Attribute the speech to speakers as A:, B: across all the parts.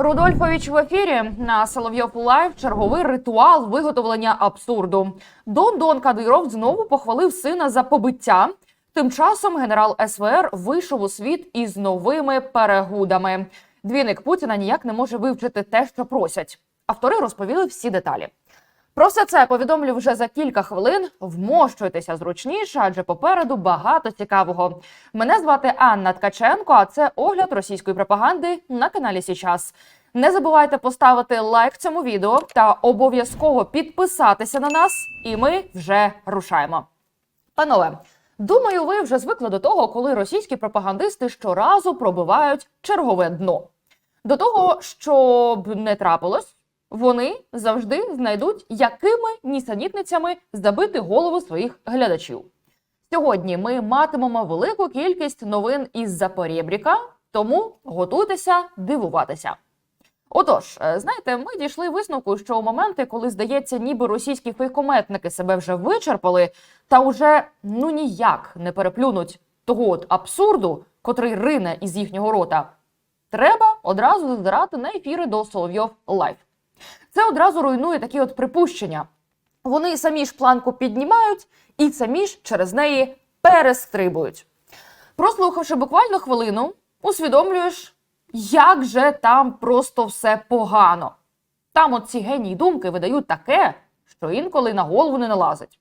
A: Рудольфович в ефірі на Соловйов Лайв черговий ритуал виготовлення абсурду. Дон Дон Кадиров знову похвалив сина за побиття. Тим часом генерал СВР вийшов у світ із новими перегудами. Двіник Путіна ніяк не може вивчити те, що просять. Автори розповіли всі деталі. Про все це повідомлю вже за кілька хвилин. Вмощуйтеся зручніше, адже попереду багато цікавого. Мене звати Анна Ткаченко, а це огляд російської пропаганди на каналі Січас. Не забувайте поставити лайк цьому відео та обов'язково підписатися на нас, і ми вже рушаємо. Панове, думаю, ви вже звикли до того, коли російські пропагандисти щоразу пробивають чергове дно. До того, щоб не трапилось, вони завжди знайдуть, якими нісенітницями забити голову своїх глядачів. Сьогодні ми матимемо велику кількість новин із Запорєбріка, тому готуйтеся дивуватися. Отож, е, знаєте, ми дійшли висновку, що у моменти, коли здається, ніби російські фейкометники себе вже вичерпали, та вже ну ніяк не переплюнуть того от абсурду, котрий рине із їхнього рота, треба одразу зазирати на ефіри до Соловйов Лайф. Це одразу руйнує такі от припущення. Вони самі ж планку піднімають і самі ж через неї перестрибують. Прослухавши буквально хвилину, усвідомлюєш, як же там просто все погано. Там от ці генії думки видають таке, що інколи на голову не налазить.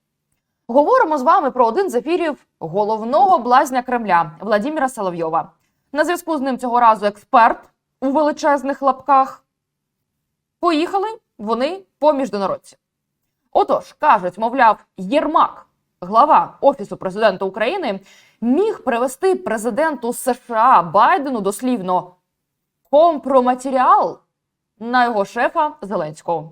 A: Говоримо з вами про один з ефірів головного блазня Кремля Владіміра Соловйова. На зв'язку з ним цього разу експерт у величезних лапках. Поїхали вони по міжнародці. Отож, кажуть, мовляв, Єрмак, глава Офісу президента України, міг привести президенту США Байдену дослівно компроматеріал на його шефа Зеленського.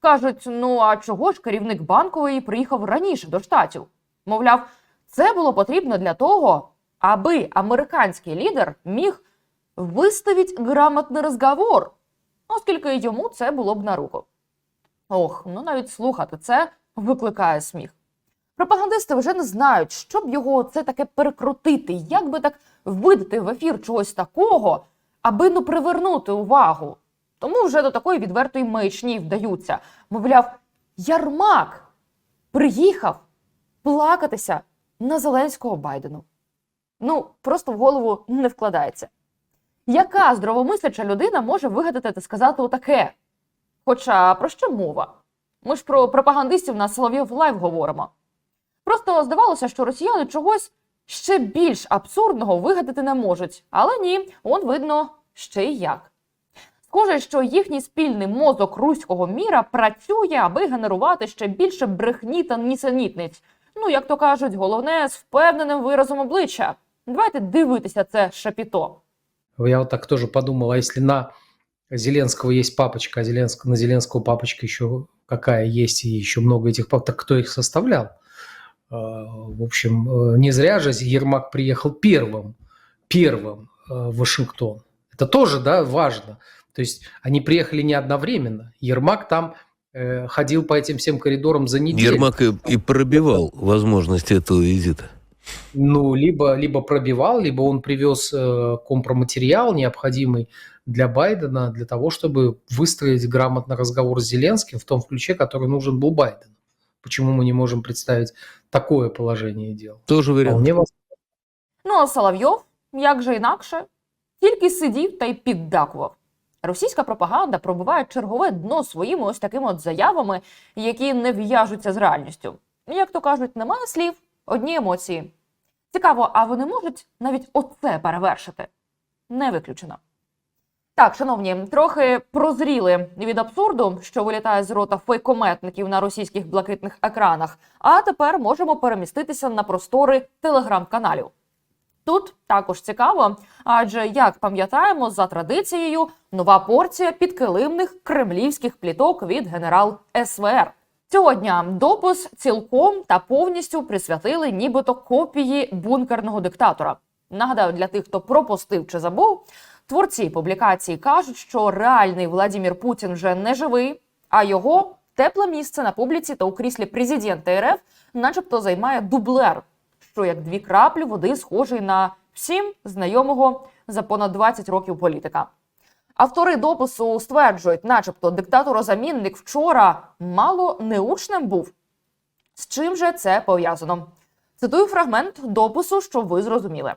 A: Кажуть, ну а чого ж керівник банкової приїхав раніше до штатів? Мовляв, це було потрібно для того, аби американський лідер міг виставити грамотний розговор, оскільки йому це було б на руку. Ох, ну навіть слухати це викликає сміх. Пропагандисти вже не знають, що б його це таке перекрутити, як би так видати в ефір чогось такого, аби ну привернути увагу. Тому вже до такої відвертої маячні вдаються. Мовляв, Ярмак приїхав плакатися на Зеленського Байдену. Ну, просто в голову не вкладається. Яка здравомисляча людина може вигадати та сказати отаке? Хоча про що мова? Ми ж про пропагандистів на Соловйов Лайв говоримо. Просто здавалося, що росіяни чогось ще більш абсурдного вигадати не можуть. Але ні, он видно ще й як. Схоже, що їхній спільний мозок руського міра працює, аби генерувати ще більше брехні та нісенітниць. Ну, як то кажуть, головне з впевненим виразом обличчя. Давайте дивитися це шапіто.
B: Я вот так тоже подумал, а если на Зеленского есть папочка, а Зеленского, на Зеленского папочка еще какая есть, и еще много этих папок, так кто их составлял? А, В общем, э, не зря же Ермак приехал первым, первым э, в Вашингтон. Это тоже, да, важно. То есть они приехали не одновременно. Ермак там э, ходил по этим всем коридорам за неделю.
C: Ермак и, и пробивал возможность этого визита.
B: Ну, либо, либо пробивал, либо он привез э, компроматериал, необходимый для Байдена, для того, чтобы выстроить грамотно разговор с Зеленским в том ключе, который нужен был Байдену. Почему мы не можем представить такое положение дел?
C: Тоже вариант.
B: Вполне возможно.
A: Ну а Соловйов, як же інакше, тільки сидів та й піддакував. Російська пропаганда пробиває чергове дно своїми ось такими от заявами, які не в'яжуться з реальністю. Як то кажуть, немає слів, одні емоції. Цікаво, а вони можуть навіть оце перевершити? Не виключено. Так, шановні, трохи прозріли від абсурду, що вилітає з рота фейкометників на російських блакитних екранах. А тепер можемо переміститися на простори телеграм-каналів. Тут також цікаво, адже як пам'ятаємо, за традицією нова порція підкилимних кремлівських пліток від генерал СВР. Цього дня допис цілком та повністю присвятили нібито копії бункерного диктатора. Нагадаю, для тих, хто пропустив чи забув, творці публікації кажуть, що реальний Владімір Путін вже не живий, а його тепле місце на публіці та у кріслі президента РФ, начебто, займає дублер, що як дві краплі води схожий на всім знайомого за понад 20 років політика. Автори допису стверджують, начебто диктаторозамінник вчора мало неучним був. З чим же це пов'язано? Цитую фрагмент допису, щоб ви зрозуміли.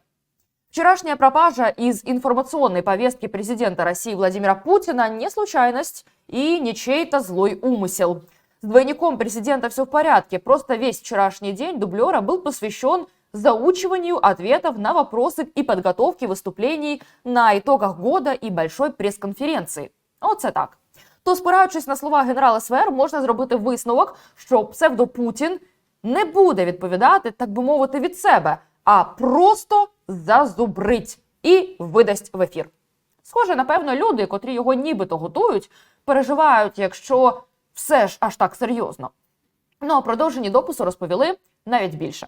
A: Вчерашняя пропажа из информационной повестки президента России Владимира Путина не случайность и не чей-то злой умысел. С двойником президента все в порядке, просто весь вчерашний день дублера был посвящен заучиванию ответов на вопросы и подготовке выступлений на итогах года и большой прес-конференции. Оце так. То, спираючись на слова генерала СВР, можна зробити висновок, що псевдопутін не буде відповідати, так би мовити, від себе, а просто зазубрить і видасть в ефір. Схоже, напевно, люди, котрі його нібито готують, переживають, якщо все ж аж так серйозно. Ну а продовжені допису розповіли навіть більше.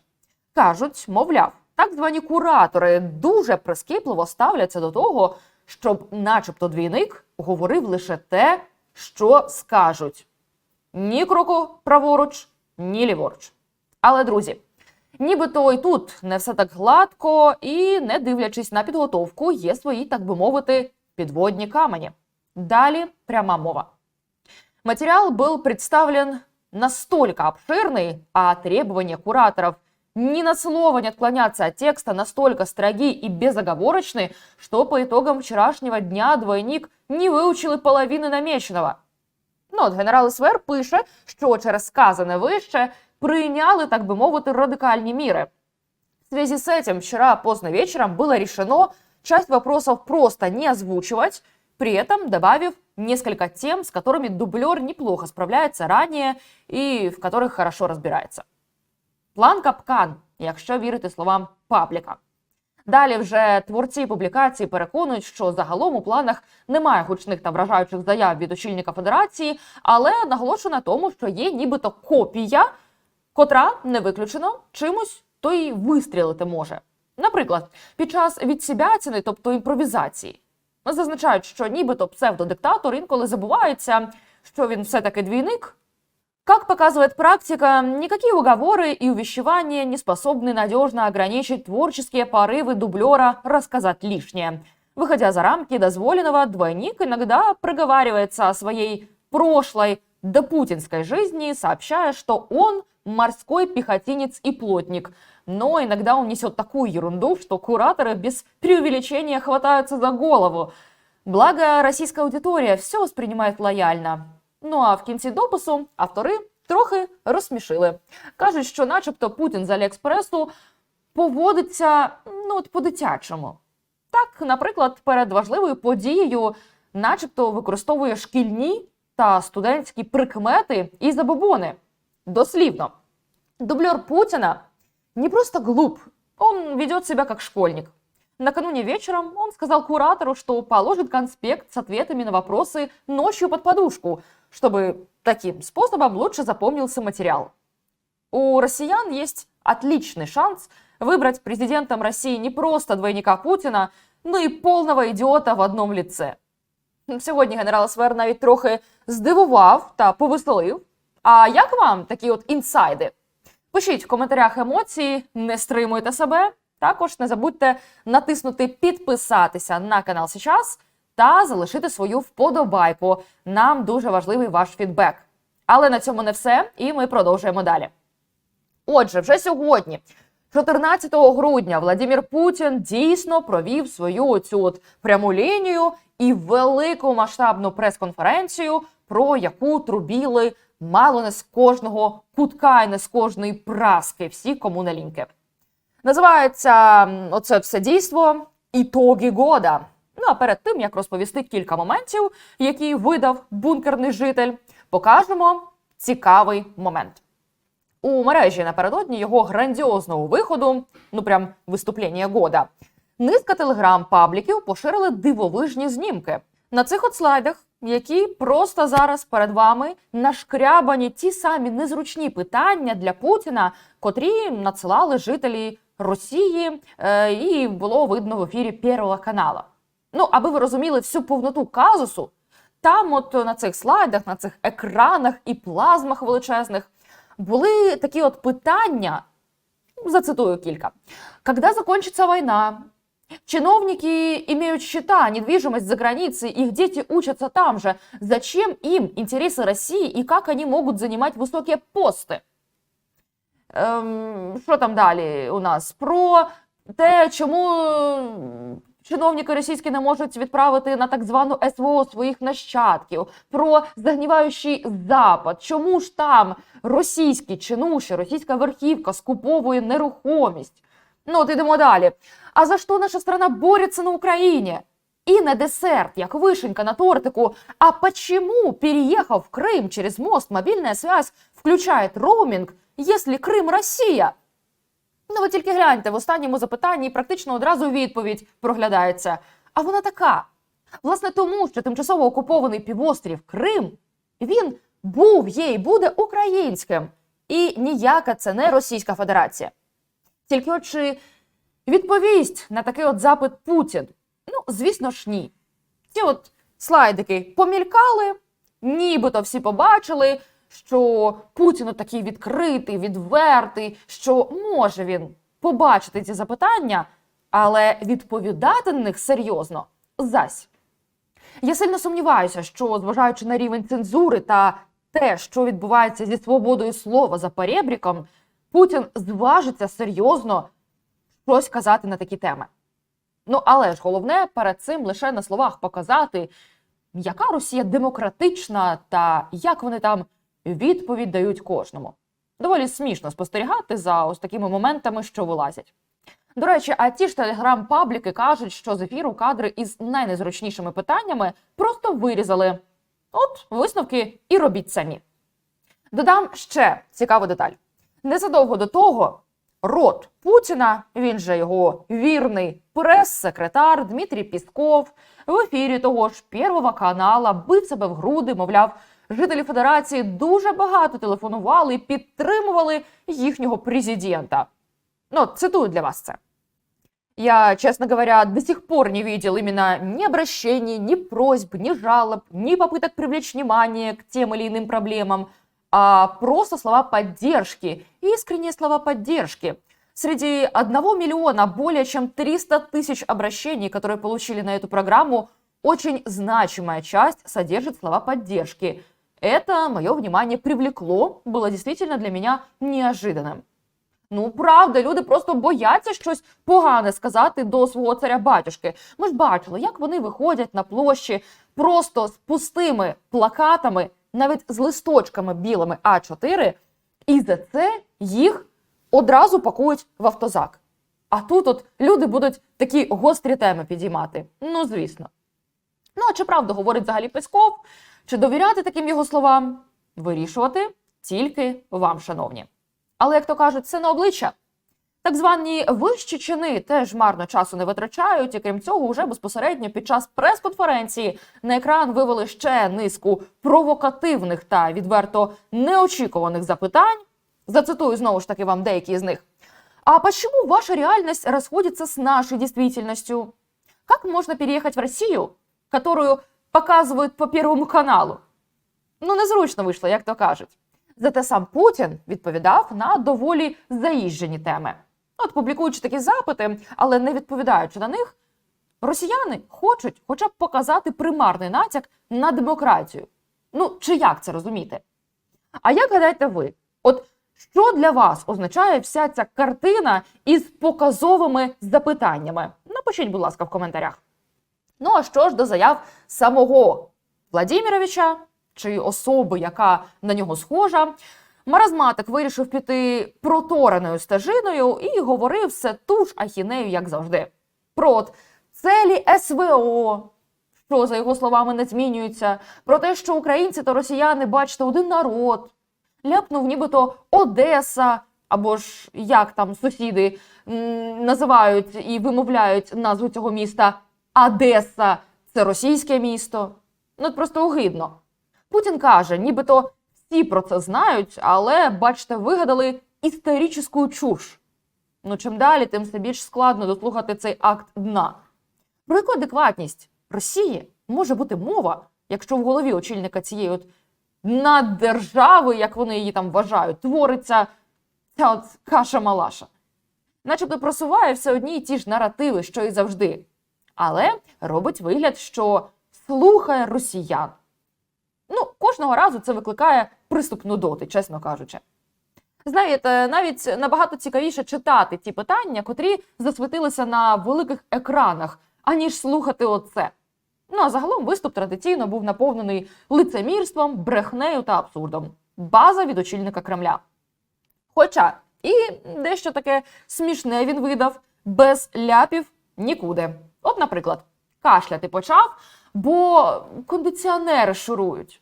A: Кажуть, мовляв, так звані куратори дуже прискіпливо ставляться до того, щоб, начебто, двійник говорив лише те, що скажуть. Ні кроку праворуч, ні ліворуч. Але, друзі, нібито і тут не все так гладко, і, не дивлячись на підготовку, є свої, так би мовити, підводні камені. Далі пряма мова. Материал был представлен настолько обширный, а требования кураторов ни на слово не отклоняться от текста настолько строги и безоговорочны, что по итогам вчерашнего дня двойник не вивчил і половини намеченого. Ну, от генерал СВР пише, що через сказане вище прийняли, так би мовити, радикальні міри. В связи с этим вчера поздно вечером было решено часть вопросов просто не озвучивать, при этом добавив несколько тем, с которыми дублер неплохо справляется ранее и в которых хорошо разбирается. План капкан, якщо вірити словам пабліка. Далі вже творці публікації переконують, що загалом у планах немає гучних та вражаючих заяв від очільника федерації, але наголошую на тому, що є нібито копія, котра не виключено чимось то й вистрілити може. Наприклад, під час відсібятини, тобто імпровізації, зазначають, що нібито псевдодиктатор інколи забувається, що він все-таки двійник. Как показывает практика, никакие уговоры и увещевания не способны надежно ограничить творческие порывы дублера рассказать лишнее. Выходя за рамки дозволенного, двойник иногда проговаривается о своей прошлой допутинской жизни, сообщая, что он морской пехотинец и плотник. Но иногда он несет такую ерунду, что кураторы без преувеличения хватаются за голову. Благо, российская аудитория все воспринимает лояльно. Ну а в кінці допису автори трохи розсмішили. Кажуть, що начебто Путін з Аліекспресу поводиться ну, от по-дитячому. Так, наприклад, перед важливою подією, начебто, використовує шкільні та студентські прикмети і забобони. Дослівно. Дублер Путина не просто глуп, он ведет себя как школьник. Накануне вечером он сказал куратору, что положит конспект с ответами на вопросы ночью под подушку, чтобы таким способом лучше запомнился материал. У россиян есть отличный шанс выбрать президентом России не просто двойника Путина, но и полного идиота в одном лице. Сьогодні генерал СВР навіть трохи здивував та повеселив. А як вам такі от інсайди? Пишіть в коментарях емоції, не стримуйте себе. Також не забудьте натиснути підписатися на канал сейчас та залишити свою вподобайку. Нам дуже важливий ваш фідбек. Але на цьому не все, і ми продовжуємо далі. Отже, вже сьогодні, 14 грудня, Владимир Путін дійсно провів свою цю от пряму лінію і велику масштабну прес-конференцію, про яку трубіли мало не з кожного кутка і не з кожної праски, всі кому. Називається оце все дійство «Ітоги года. Ну а перед тим як розповісти кілька моментів, які видав бункерний житель, покажемо цікавий момент. У мережі напередодні його грандіозного виходу, ну прям виступлення года, низка телеграм-пабліків поширили дивовижні знімки. На цих от слайдах, які просто зараз перед вами нашкрябані ті самі незручні питання для Путіна, котрі надсилали жителі Росії, е, і було видно в ефірі Первого канала. Ну, аби ви розуміли всю повноту казусу, там, от на цих слайдах, на цих екранах і плазмах величезних, були такі от питання, зацитую кілька. Когда закончится война? Чиновники имеют счета, недвижимость за границей, их дети учатся там же. Зачем им интересы России и как они могут занимать высокие посты? Ем, що там далі у нас? Про те, чому м, чиновники російські не можуть відправити на так звану СВО своїх нащадків, про загніваючий запад. Чому ж там російські чинуші, російська верхівка скуповує нерухомість? Ну, от ідемо далі. А за що наша страна бореться на Україні? И на десерт, як вишенька на тортику. А почему, переехав в Крым через мост, мобильная связь включает роуминг, если Крим Росія? Ну, ви тільки гляньте, в останньому запитанні практично одразу відповідь проглядається. А вона така. Власне, тому, що тимчасово окупований півострів Крим, він був, є і буде українським. І ніяка це не Російська Федерація. Тільки от чи відповість на такий от запит Путін? Ну, звісно ж, ні. Ці от слайдики помількали, нібито всі побачили, що Путін такий відкритий, відвертий, що може він побачити ці запитання, але відповідати на них серйозно зась. Я сильно сумніваюся, що, зважаючи на рівень цензури та те, що відбувається зі свободою слова за перебріком, Путін зважиться серйозно щось казати на такі теми. Ну, але ж головне перед цим лише на словах показати, яка Росія демократична та як вони там відповідь дають кожному. Доволі смішно спостерігати за ось такими моментами, що вилазять. До речі, а ті ж телеграм-пабліки кажуть, що з ефіру кадри із найнезручнішими питаннями просто вирізали. От висновки і робіть самі. Додам ще цікаву деталь. Незадовго до того рот Путіна, він же його вірний прес-секретар Дмитрій Пісков, в ефірі того ж Первого канала бив себе в груди, мовляв, жителі Федерації дуже багато телефонували і підтримували їхнього президента. Ну, цитую для вас це. Я, честно говоря, до сих пор не видел именно ни обращений, ни просьб, ни жалоб, ни попыток привлечь внимание к тем или иным проблемам, а просто слова поддержки, искренние слова поддержки. Среди одного миллиона более чем 300 тысяч обращений, которые получили на эту программу, очень значимая часть содержит слова поддержки. Это мое внимание привлекло, было действительно для меня неожиданным. Ну, правда, люди просто бояться щось погане сказати до свого царя батюшки. Ми ж бачили, як вони виходять на площі просто з пустими плакатами, навіть з листочками білими А4, і за це їх одразу пакують в автозак. А тут от люди будуть такі гострі теми підіймати. Ну, звісно. Ну, а чи правду говорить взагалі Песков? Чи довіряти таким його словам? Вирішувати тільки вам, шановні. Але, як то кажуть, це на обличчя. Так звані вищі чини теж марно часу не витрачають, і крім цього, вже безпосередньо під час прес-конференції на екран вивели ще низку провокативних та відверто неочікуваних запитань. Зацитую знову ж таки вам деякі з них. А почему ваша реальность расходится с нашей действительностью? Как можно переехать в Россию, которую показывают по Первому каналу? Ну, незручно вийшло, як то кажуть. Зате сам Путін відповідав на доволі заїжджені теми. От публікуючи такі запити, але не відповідаючи на них, росіяни хочуть хоча б показати примарний натяк на демократію. Ну, чи як це розуміти? А як гадаєте ви? От що для вас означає вся ця картина із показовими запитаннями? Напишіть, будь ласка, в коментарях. Ну а що ж до заяв самого Владимировича чи особи, яка на нього схожа, маразматик вирішив піти протореною стежиною і говорив все ту ж ахінею, як завжди. Про целі СВО, що за його словами не змінюється, про те, що українці та росіяни, бачите, один народ. Ляпнув нібито Одеса, або ж як там сусіди м, називають і вимовляють назву цього міста Одеса, це російське місто. Ну, просто огидно. Путін каже, нібито всі про це знають, але, бачите, вигадали історичну чуш. Ну, чим далі, тим все більш складно дослухати цей акт дна. Про яку адекватність Росії може бути мова, якщо в голові очільника цієї от наддержави, як вони її там вважають, твориться ця от каша-малаша. начебто просуває все одні й ті ж наративи, що і завжди, але робить вигляд, що слухає росіян. Ну, кожного разу це викликає приступ нудоти, чесно кажучи. Знаєте, навіть набагато цікавіше читати ті питання, котрі засвітилися на великих екранах, аніж слухати оце. Ну а загалом виступ традиційно був наповнений лицемірством, брехнею та абсурдом. База від очільника Кремля. Хоча і дещо таке смішне він видав, без ляпів нікуди. От, наприклад, кашляти почав, бо кондиціонери шурують.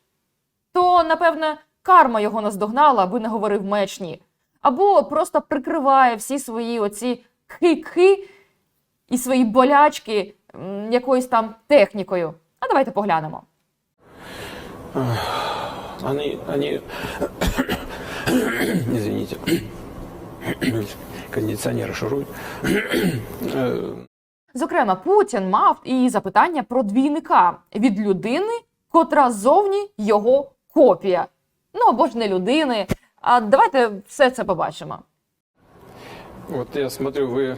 A: То, напевне, карма його наздогнала, аби не говорив маячні. Або просто прикриває всі свої оці кхи-кхи і свої болячки якоюсь там технікою. А давайте поглянемо.
D: Они, они, извините, кондиционеры шуруют. Э,
A: Зокрема, Путін мав і запитання про двійника від людини, котра зовні його копія. Ну або ж не людини. А давайте все це побачимо.
D: Вот я смотрю, вы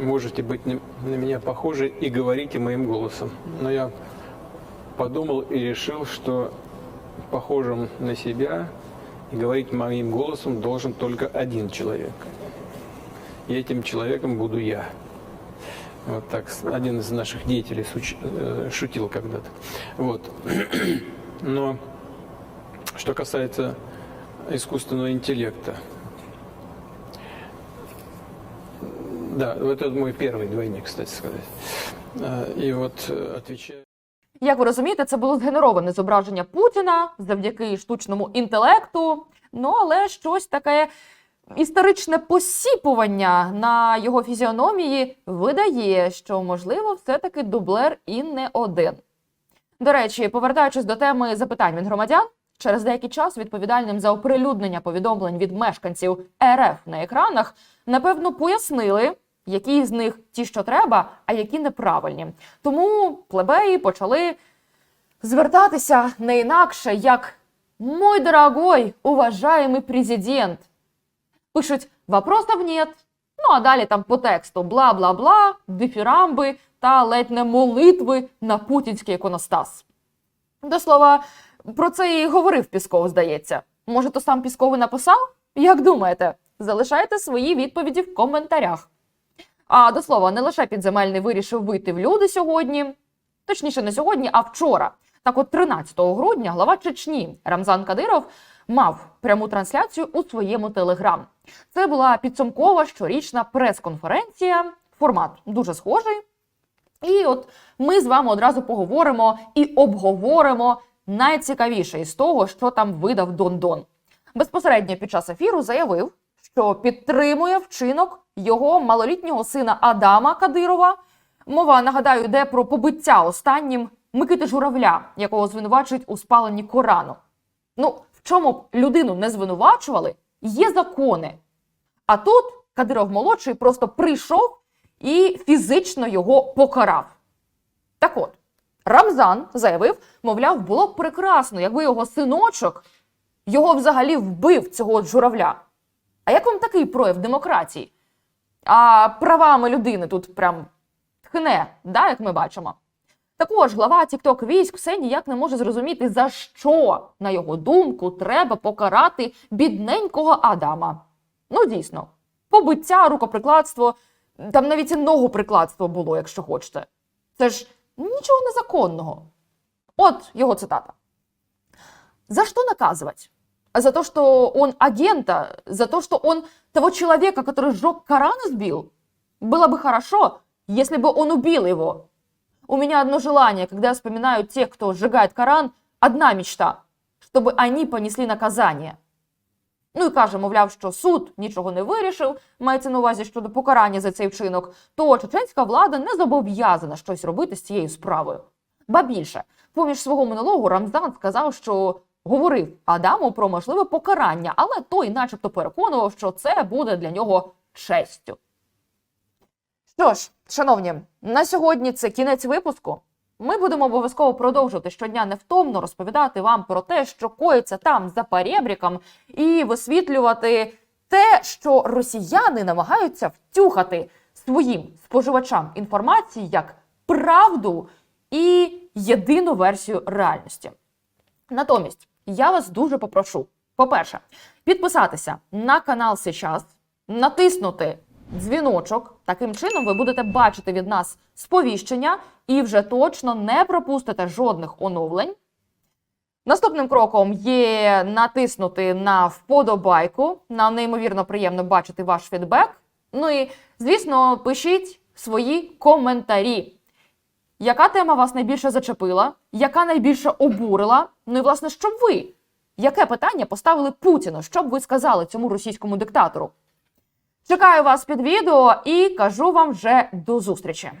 D: можете быть на на меня похожи и говорите моим голосом. Но я подумал и решил, что похожим на себя и говорить моим голосом должен только один человек. И этим человеком буду я. Вот так с- один из наших деятелей суч- э, шутил когда-то. Вот. Но что касается искусственного интеллекта, да, вот это мой первый двойник, кстати сказать. А, И вот э, отвечая.
A: Як ви розумієте, це було згенероване зображення Путіна завдяки штучному інтелекту. Ну але щось таке історичне посіпування на його фізіономії видає, що можливо все-таки дублер і не один. До речі, повертаючись до теми запитань від громадян, через деякий час відповідальним за оприлюднення повідомлень від мешканців РФ на екранах, напевно, пояснили, які з них ті, що треба, а які неправильні. Тому плебеї почали звертатися не інакше, як «Мой дорогой, уважаемый президент». Пишуть «Вопросов нет». Ну а далі там по тексту бла-бла-бла, дифірамби та ледь не молитви на путінський іконостас. До слова, про це і говорив Пісков, здається. Може, то сам Пісков і написав? Як думаєте? Залишайте свої відповіді в коментарях. А до слова, не лише підземельний вирішив вийти в люди сьогодні, точніше, не сьогодні, а вчора. Так от 13 грудня глава Чечні Рамзан Кадиров мав пряму трансляцію у своєму телеграм. Це була підсумкова щорічна прес-конференція. Формат дуже схожий. І от ми з вами одразу поговоримо і обговоримо найцікавіше із того, що там видав Дон Дон. Безпосередньо під час ефіру заявив, що підтримує вчинок його малолітнього сина Адама Кадирова. Мова нагадаю йде про побиття останнім Микити Журавля, якого звинувачують у спаленні Корану. Ну, чому б людину не звинувачували, є закони. А тут Кадиров молодший просто прийшов і фізично його покарав. Так от, Рамзан заявив, мовляв, було б прекрасно, якби його синочок його взагалі вбив цього журавля. А як вам такий прояв демократії? А правами людини тут прям тхне, да, як ми бачимо. Також глава TikTok військ все ніяк не може зрозуміти, за що, на його думку, треба покарати бідненького Адама. Ну, дійсно, побиття, рукоприкладство, там навіть і ногоприкладство було, якщо хочете. Це ж нічого незаконного. От його цитата. За что наказывать? За то, что он агента? За то, что он того человека, который сжег Коран, избил? Было бы хорошо, если бы он убил его. У меня одно желание, когда я вспоминаю тех, кто сжигает Коран, одна мечта, чтобы они понесли наказание. Ну і каже, мовляв, що суд нічого не вирішив, мається на увазі щодо покарання за цей вчинок, то чеченська влада не зобов'язана щось робити з цією справою. Ба більше, поміж свого монологу Рамзан сказав, що говорив Адаму про можливе покарання, але той, начебто, переконував, що це буде для нього честю. Що ж, шановні, на сьогодні це кінець випуску. Ми будемо обов'язково продовжувати щодня невтомно розповідати вам про те, що коїться там за перебріком, і висвітлювати те, що росіяни намагаються втюхати своїм споживачам інформації як правду і єдину версію реальності. Натомість я вас дуже попрошу: по-перше, підписатися на канал Сейчас, натиснути дзвіночок. Таким чином ви будете бачити від нас сповіщення і вже точно не пропустите жодних оновлень. Наступним кроком є натиснути на вподобайку. Нам неймовірно приємно бачити ваш фідбек. Ну і, звісно, пишіть свої коментарі. Яка тема вас найбільше зачепила? Яка найбільше обурила? Ну і власне, що б ви? Яке питання поставили Путіну? Що б ви сказали цьому російському диктатору? Чекаю вас під відео і кажу вам вже до зустрічі.